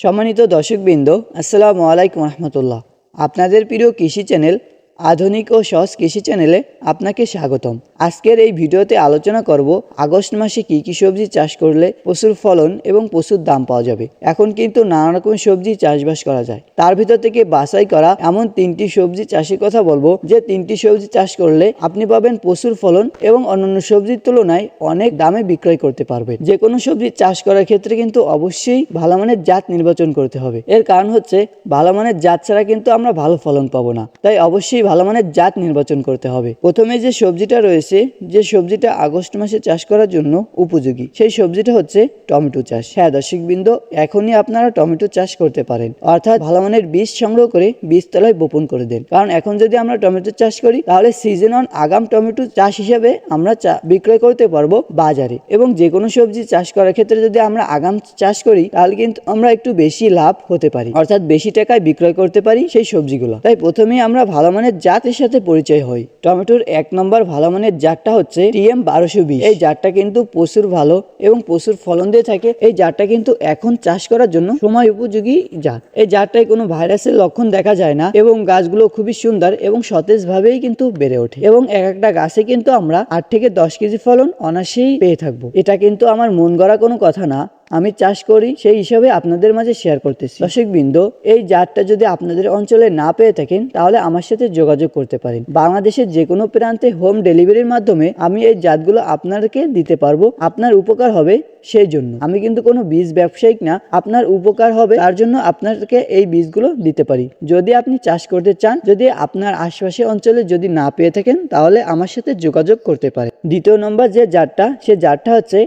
সম্মানিত দর্শকবৃন্দ আসসালামু আলাইকুম রহমতুল্লাহ। আপনাদের প্রিয় কৃষি চ্যানেল আধুনিক ও সহজ কৃষি চ্যানেলে আপনাকে স্বাগতম। আজকের এই ভিডিওতে আলোচনা করব, আগস্ট মাসে কী কী সবজি চাষ করলে প্রচুর ফলন এবং প্রচুর দাম পাওয়া যাবে। এখন কিন্তু নানা রকম সবজি চাষবাস করা যায়। তার ভিতর থেকে বাছাই করা এমন তিনটি সবজি চাষের কথা বলব, যে তিনটি সবজি চাষ করলে আপনি পাবেন প্রচুর ফলন এবং অন্যান্য সবজির তুলনায় অনেক দামে বিক্রয় করতে পারবেন। যে কোনো সবজি চাষ করার ক্ষেত্রে কিন্তু অবশ্যই ভালো মানের জাত নির্বাচন করতে হবে। এর কারণ হচ্ছে, ভালো মানের জাত ছাড়া কিন্তু আমরা ভালো ফলন পাবো না। তাই অবশ্যই ভালো মানের জাত নির্বাচন করতে হবে। প্রথমে যে সবজিটা রয়েছে, যে সবজিটা আগস্ট মাসে চাষ করার জন্য উপযোগী, সেই সবজিটা হচ্ছে টমেটো চাষ। হ্যাঁ দর্শক বৃন্দ এখনই আপনারা টমেটো চাষ করতে পারেন। অর্থাৎ ভালো মানের বীজ সংগ্রহ করে বীজতলায় বপন করে দেন। কারণ এখন যদি আমরা টমেটো চাষ করি, তাহলে সিজন অন আগাম টমেটো চাষ হিসেবে আমরা বিক্রয় করতে পারব বাজারে। এবং যে কোনো সবজি চাষ করার ক্ষেত্রে যদি আমরা আগাম চাষ করি, তাহলে কিন্তু আমরা একটু বেশি লাভ হতে পারি। অর্থাৎ বেশি টাকায় বিক্রয় করতে পারি সেই সবজিগুলো। তাই প্রথমেই আমরা ভালো মানের জাতের সাথে পরিচয় হয়। টমেটোর এক নম্বর ভালো মানের জাতটা হচ্ছে টিএম বারোশো বিশ। এই জাতটা কিন্তু প্রচুর ভালো এবং প্রচুর ফলন দিয়ে থাকে। এই জাতটা কিন্তু এখন চাষ করার জন্য সময় উপযোগী জাত। এই জাতটায় কোনো ভাইরাসের লক্ষণ দেখা যায় না এবং গাছগুলো খুবই সুন্দর এবং সতেজ ভাবেই কিন্তু বেড়ে ওঠে। এবং এক একটা গাছে কিন্তু আমরা আট থেকে দশ কেজি ফলন অনায়াসেই পেয়ে থাকব। এটা কিন্তু আমার মন গড়া কোনো কথা না। আমি চাষ করি, সেই হিসাবে আপনাদের মাঝে শেয়ার করতেছি। দর্শক বৃন্দ এই জাতটা যদি আপনাদের অঞ্চলে না পেয়ে থাকেন, তাহলে আমার সাথে যোগাযোগ করতে পারেন। বাংলাদেশের যে কোনো প্রান্তে হোম ডেলিভারির মাধ্যমে আমি এই জাতগুলো আপনাদেরকে দিতে পারব। আপনার উপকার হবে সেই জন্য। আমি কিন্তু কোনো বীজ ব্যবসায়িক না, আপনার উপকার হবে, তার জন্য আপনাকে এই বীজগুলো দিতে পারি। যদি আপনি চাষ করতে চান, যদি আপনার আশপাশে অঞ্চলে যদি না পেয়ে থাকেন, তাহলে আমার সাথে যোগাযোগ করতে পারেন। দ্বিতীয় নম্বর যে জাতটা, সে জাতটা হচ্ছে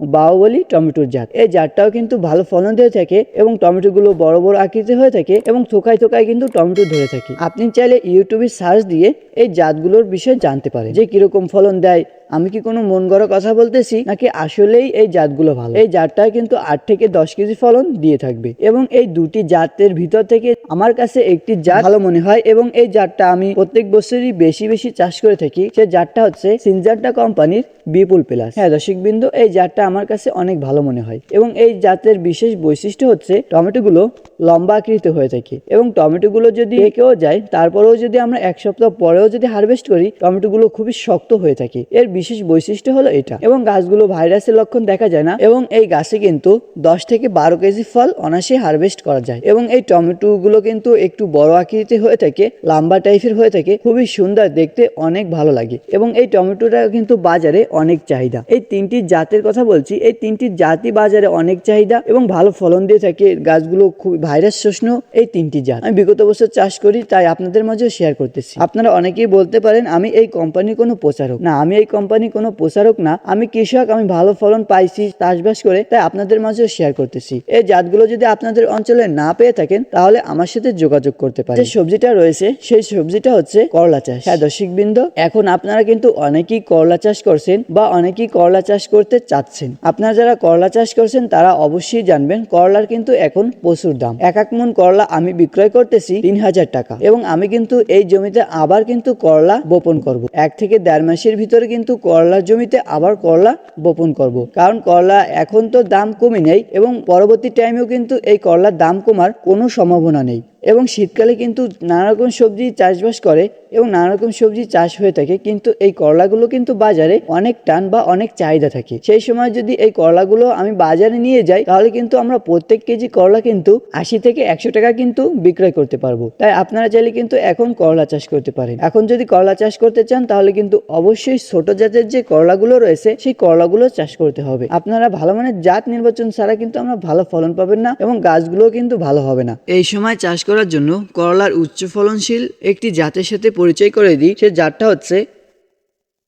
বাহুবলী টমেটোর জাত। এই জাতটাও কিন্তু ভালো ফলন দিয়ে থাকে এবং টমেটোগুলো বড় বড় আকৃতি হয়ে থাকে এবং থোকায় থোকায় কিন্তু টমেটো ধরে থাকে। আপনি চাইলে ইউটিউবে সার্চ দিয়ে এই জাতগুলোর বিষয়ে জানতে পারেন যে কীরকম ফলন দেয়। আমি কি কোনো মন গড়া কথা বলতেছি, নাকি আসলেই এই জাতগুলো ভালো? এই জাতটা কিন্তু আট থেকে দশ কেজি ফলন দিয়ে থাকবে এবং এই দুটি জাতের ভিতর থেকে আমার কাছে একটি জাত ভালো মনে হয় এবং এই জাতটা আমি প্রত্যেক বছরই বেশি বেশি চাষ করে থাকি। সে জাতটা হচ্ছে সিনজারটা কোম্পানির বিপুল প্লাস। হ্যাঁ দর্শক বিন্দু এই জাতটা আমার কাছে অনেক ভালো মনে হয় এবং এই জাতের বিশেষ বৈশিষ্ট্য হচ্ছে টমেটোগুলো লম্বা আকৃত হয়ে থাকে এবং টমেটোগুলো যদি পেকেও যায়, তারপরেও যদি আমরা এক সপ্তাহ পরেও যদি হারভেস্ট করি, টমেটোগুলো খুবই শক্ত হয়ে থাকে। এর বিশেষ বৈশিষ্ট্য হলো এটা। এবং গাছগুলো ভাইরাসের লক্ষণ দেখা যায় না এবং এই গাছে কিন্তু দশ থেকে বারো কেজি ফল অনায়াসে হারভেস্ট করা যায়। এবং এই টমেটো গুলো কিন্তু একটু বড় আকৃতি হয়ে থাকে, লম্বা টাইপের হয়ে থাকে, খুবই সুন্দর দেখতে অনেক ভালো লাগে। এবং এই টমেটোটা কিন্তু বাজারে অনেক চাহিদা। এই তিনটি জাতের কথা বলছি, এই তিনটি জাতি বাজারে অনেক চাহিদা এবং ভালো ফলন দিয়ে থাকে, গাছগুলো খুব ভাইরাস শোষণ এই তিনটি জাত। আমি বিগত বছর চাষ করি, তাই আপনাদের মাঝেও শেয়ার করতেছি। আপনারা অনেকেই বলতে পারেন, আমি এই কোম্পানির কোনো প্রচারক না, আমি এই কোম্পানি কোনো প্রচারক না, আমি কৃষক, আমি ভালো ফলন পাইছি, চাষবাস করে, তাই আপনাদের মাঝেও শেয়ার করতেছি। এই জাতগুলো যদি আপনাদের অঞ্চলে না পেয়ে থাকেন, তাহলে আমার সাথে যোগাযোগ করতে পারেন। যে সবজিটা রয়েছে, সেই সবজিটা হচ্ছে করলা চাষ। হ্যাঁ দর্শক বৃন্দ এখন আপনারা কিন্তু অনেকেই করলা চাষ করছেন বা অনেকেই করলা চাষ করতে চাচ্ছেন। আপনারা যারা করলা চাষ করছেন, তারা অবশ্যই জানবেন, করলার কিন্তু এখন প্রচুর দাম। এক এক মন করলা আমি বিক্রয় করতেছি তিন হাজার টাকা। এবং আমি কিন্তু এই জমিতে আবার কিন্তু করলা বপন করব। এক থেকে দেড় মাসের ভিতরে কিন্তু করলার জমিতে আবার করলা বপন করব। কারণ করলা এখন তো দাম কমে নেই এবং পরবর্তী টাইমেও কিন্তু এই করলার দাম কমার কোনো সম্ভাবনা নেই। এবং শীতকালে কিন্তু নানা রকম সবজি চাষবাস করে এবং নানা রকম সবজি চাষ হয়ে থাকে, কিন্তু এই করলাগুলো কিন্তু বাজারে অনেক টান বা অনেক চাহিদা থাকে। সেই সময় যদি এই করলাগুলো আমি বাজারে নিয়ে যাই, তাহলে কিন্তু আমরা প্রত্যেক কেজি করলা কিন্তু আশি থেকে একশো টাকা কিন্তু বিক্রয় করতে পারব। তাই আপনারা চাইলে কিন্তু এখন করলা চাষ করতে পারেন। এখন যদি করলা চাষ করতে চান, তাহলে কিন্তু অবশ্যই ছোট জাতের যে করলাগুলো রয়েছে, সেই করলাগুলো চাষ করতে হবে। আপনারা ভালো মানের জাত নির্বাচন ছাড়া কিন্তু আমরা ভালো ফলন পাবেন না এবং গাছগুলো কিন্তু ভালো হবে না। এই সময় চাষ করার জন্য করলার উচ্চ ফলনশীল একটি জাতের সাথে পরিচয় করে দিই। সে জাতটা হচ্ছে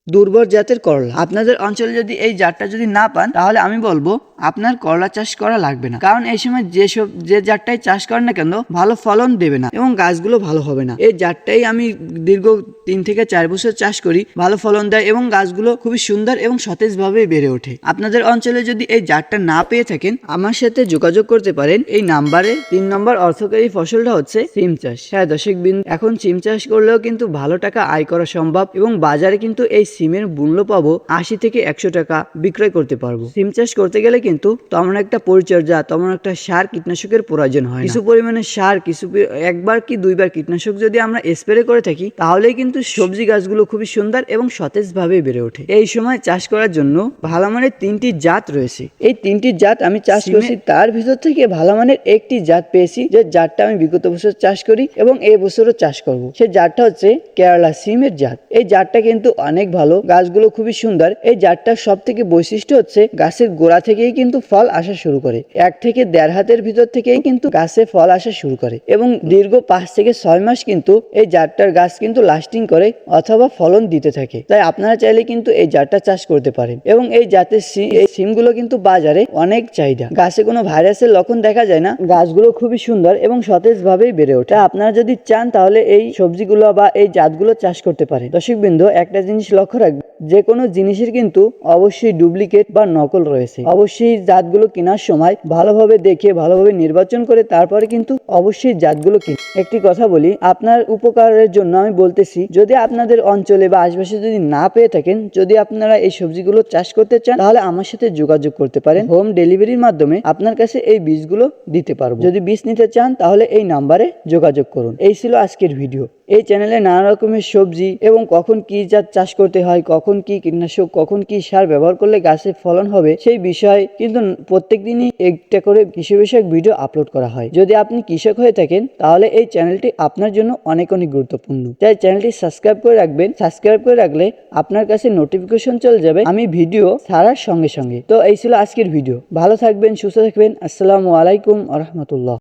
দুর্বল জাতের করলা। আপনাদের অঞ্চলে যদি এই জাতটা যদি না পান, তাহলে আমি বলব আপনার করলা চাষ করা লাগবে না। কারণ এই সময় যেসব, যে জাতটাই চাষ করেন না কেন, ভালো ফলন দেবে না এবং গাছগুলো ভালো হবে না। এই জাতটাই আমি দীর্ঘ তিন থেকে চার বছর চাষ করি, ভালো ফলন দেয় এবং গাছগুলো খুবই সুন্দর এবং সতেজভাবে বেড়ে ওঠে। আপনাদের অঞ্চলে যদি এই জাতটা না পেয়ে থাকেন, আমার সাথে যোগাযোগ করতে পারেন। এই নাম্বারে তিন নম্বর অর্থকারী ফসলটা হচ্ছে সিম চাষ। হ্যাঁ দর্শক বিন এখন সিম চাষ করলেও কিন্তু ভালো টাকা আয় করা সম্ভব এবং বাজারে কিন্তু এই সিমের মূল্য পাবো আশি থেকে একশো টাকা বিক্রয় করতে পারব। সিম চাষ করতে গেলে কিন্তু তেমন একটা পরিচর্যা তেমন একটা সার কীটনাশকের প্রয়োজন হয় কিছু পরিমাণে সার কিছু একবার কি দুইবার কীটনাশক যদি আমরা স্প্রে করে থাকি তাহলেই কিন্তু সবজি গাছগুলো খুবই সুন্দর এবং সতেজ ভাবে বেড়ে ওঠে। এই সময় চাষ করার জন্য ভালো মানের তিনটি জাত রয়েছে। এই তিনটি জাত আমি চাষ করেছি তার ভিতর থেকে ভালো মানের একটি জাত পেয়েছি যে জাতটা আমি বিগত বছর চাষ করি এবং এই বছরও চাষ করব। সেই জাতটা হচ্ছে কেরালা সিমের জাত। এই জাতটা কিন্তু অনেক ভালো গাছগুলো খুবই সুন্দর। এই জাতটার সব থেকে বৈশিষ্ট্য হচ্ছে গাছের গোড়া থেকেই কিন্তু ফল আসা শুরু করে। এক থেকে দেড় হাতের ভিতর থেকেই কিন্তু গাছে ফল আসা শুরু করে এবং দীর্ঘ পাঁচ থেকে ছয় মাস কিন্তু এই জাতটার গাছ কিন্তু লাস্টিং করে অথবা ফলন দিতে থাকে। তাই আপনারা চাইলে কিন্তু এই জাতটা চাষ করতে পারেন এবং এই জাতের এই সিমগুলো কিন্তু বাজারে অনেক চাহিদা। গাছে কোনো ভাইরাসের লক্ষণ দেখা যায় না, গাছগুলো খুবই সুন্দর এবং সতেজ ভাবেই বেড়ে ওঠে। আপনারা যদি চান তাহলে এই সবজিগুলো বা এই জাতগুলো চাষ করতে পারেন। দর্শক বিন্দু একটা জিনিস লক্ষ্য রাখবেন, যে কোনো জিনিসের কিন্তু অবশ্যই ডুপ্লিকেট বা নকল রয়েছে। অবশ্যই জাতগুলো কেনার সময় ভালোভাবে দেখে, ভালোভাবে নির্বাচন করে, তারপরে কিন্তু অবশ্যই জাতগুলো কিন। একটি কথা বলি, আপনার উপকারের জন্য আমি বলতেছি, যদি আপনাদের অঞ্চলে বা আশপাশে যদি না পেয়ে থাকেন, যদি আপনারা এই সবজিগুলো চাষ করতে চান, তাহলে আমার সাথে যোগাযোগ করতে পারেন। হোম ডেলিভারির মাধ্যমে আপনার কাছে এই বীজগুলো দিতে পারব। যদি বীজ নিতে চান, তাহলে এই নাম্বারে যোগাযোগ করুন। এই ছিল আজকের ভিডিও। এই চ্যানেলে নানা রকমের সবজি এবং কখন কি জাত চাষ করতে হয়, কখন কি কীটনাশক, কখন কি সার ব্যবহার করলে গাছের ফলন হবে, সেই বিষয়ে কিন্তু প্রত্যেক দিনই একটা করে কৃষি বিষয়ক ভিডিও আপলোড করা হয়। যদি আপনি কৃষক হয়ে থাকেন, তাহলে এই চ্যানেলটি আপনার জন্য অনেক অনেক গুরুত্বপূর্ণ। তাই চ্যানেলটি সাবস্ক্রাইব করে রাখবেন। সাবস্ক্রাইব করে রাখলে আপনার কাছে নোটিফিকেশন চলে যাবে, আমি ভিডিও ছাড়ার সঙ্গে সঙ্গে। তো এই ছিল আজকের ভিডিও ভালো থাকবেন, সুস্থ থাকবেন। আসসালামু আলাইকুম আ রহমতুল্লাহ।